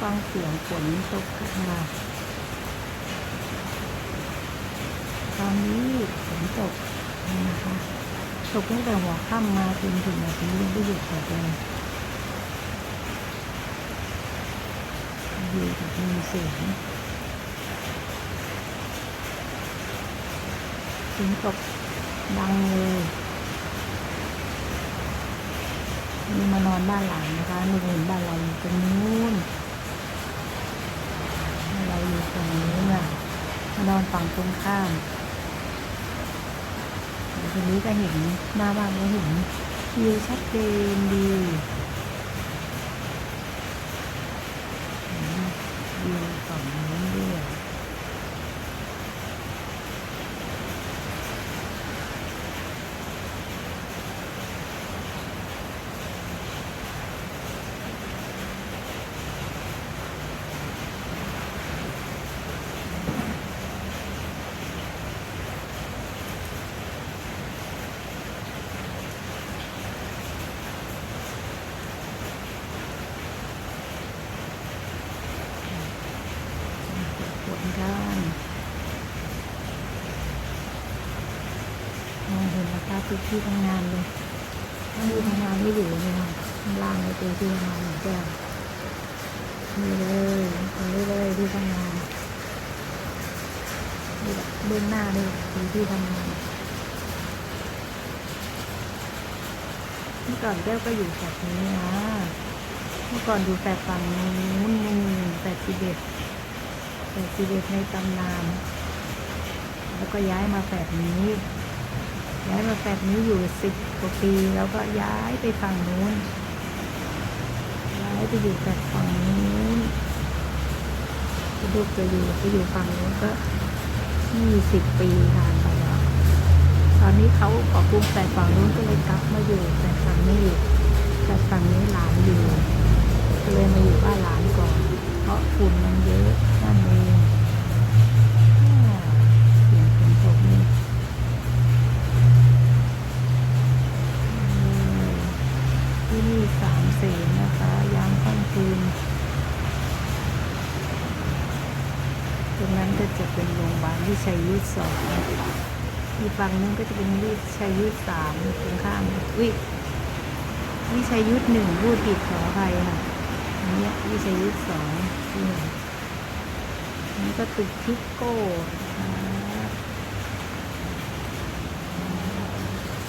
ฟังเสียงฝนตกค่ะตอนนี้ฝนตกนะคะตกตั้งแต่หัวค่ำมาจนถึงแบบนี้ยังไม่หยุดตกเลยอยู่กับมีเสียงฝนตกดังเลยนี่มานอนบ้านหลังนะคะหนูเห็นบ้านเราตรงนู้นบ้านเราอยู่ตรงนู้นอะมานอน ฝั่งตรงข้ามทีนี้ก็เห็นหน้าบ้านก็เห็นวิวชัดเจนดีวิวฝั่งนู้นด้วย ปวดด้านมองเห็ นนะคะทุกที่ทำงานเลยทั้งที่ทำงานไม่อยู่เลยค่ะข้างล่างเลยเจอที่ทำงานเหมือนกันนี่เลยตรงนี้เลยที่ทำงานนี่แหละเบื้องหน้านี่คือที่ทำงานเมื่อก่อนแก้วก็อยู่แบบนี้นะเมื่อก่อนอยู่แฝดฝั่งนู้นนู่นแฝดทิเบตแฝดซีเรียสในตำนาน แล้วก็ย้ายมาแฝดนี้ ย้ายมาแฝดนี้อยู่สิบกว่าปี แล้วก็ย้ายไปฝั่งนู้น ย้ายไปอยู่แฝดฝั่งนู้นลูกจะอยู่ไปอยู่ฝั่งนู้นก็ยี่สิบปีผ่านไปแล้วตอนนี้เขาขอปรุงแฝดฝั่งนู้นก็เลยกลับมาอยู่แฝดฝั่งนี้อยู่แฝดฝั่งนี้หลานอยู่ก็เลยมาอยู่บ้านหลานก่อน เพราะฝุ่นมันเยอะนั่นเอง นั้นก็จะเป็นโรงพยาบาลวิชัยยุทธสองอีกฝั่งนึงก็จะเป็นวิชัยยุทธสามตรงข้ามวิวิชัยยุทธหนึ่งพูดผิดขออภัยค่ะอันนี้วิชัยยุทธสองนี่อันนี้ก็ตึกทิกโก้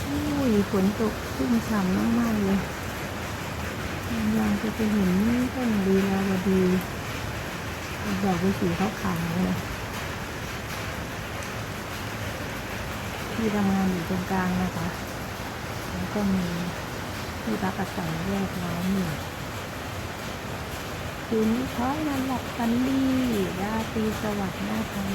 อุ้ยฝนตกชุ่มฉ่ำมากๆเลยยังจะไปเห็นต้นลีลาวดี ดอกกุสีขาวๆนะที่ทำงานอยู่ตรงกลางนะคะ แล้วก็มีที่พักอาศัยแยกน้อยหนึ่งคืนนี้ขอให้นอนหลับฝันดีราตรีสวัสดิ์นะคะ